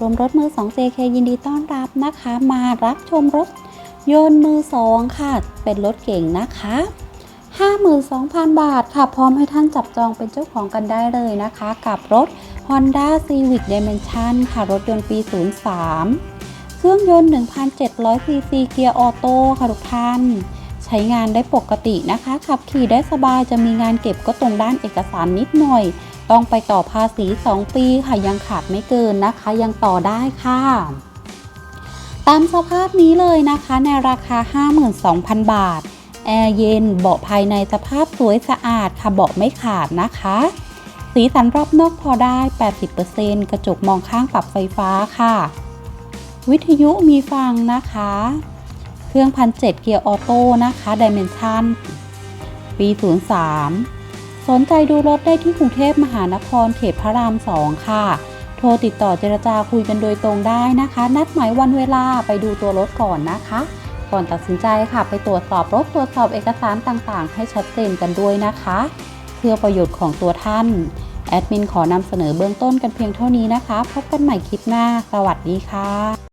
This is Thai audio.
รวมรถมือ 2 JK ยินดีต้อนรับนะคะ มารับชมรถยนต์มือ 2 ค่ะ เป็นรถเก่งนะคะ 52,000 บาทค่ะ พร้อมให้ท่านจับจองเป็นเจ้าของกันได้เลยนะคะ กับรถ Honda Civic Dimension ค่ะ รถยนต์ปี 03 เครื่องยนต์ 1,700 cc เกียร์ออโต้ค่ะทุกท่านใช้งานได้ปกตินะคะ ขับขี่ได้สบายจะมีงานเก็บก็ตรงด้านเอกสารนิดหน่อย ต้องไปต่อภาษี 2 ปีค่ะยังขาดไม่เกินนะคะ ยังต่อได้ค่ะ ตามสภาพนี้เลยนะคะ ในราคา 52,000 บาท แอร์เย็นเบาะภายในสภาพสวยสะอาดค่ะเบาะไม่ขาดนะคะ สีสันรอบนอกพอได้ 80%กระจกมองข้างปรับไฟฟ้าค่ะ วิทยุมีฟังนะคะ เครื่องพันเจ็ดเกียร์ออโต้นะคะ Dimension ปี 03 สนใจดูรถได้ที่กรุงเทพมหานครเขตพระราม2ค่ะ โทรติดต่อเจรจาคุยกันโดยตรงได้นะคะ นัดหมายวันเวลาไปดูตัวรถก่อนนะคะ ก่อนตัดสินใจค่ะ ไปตรวจสอบรถตรวจสอบเอกสารต่างๆ ให้ชัดเจนกันด้วยนะคะ เพื่อประโยชน์ของตัวท่านแอดมินขอนำเสนอเบื้องต้นกันเพียงเท่านี้นะคะ พบกันใหม่คลิปหน้า สวัสดีค่ะ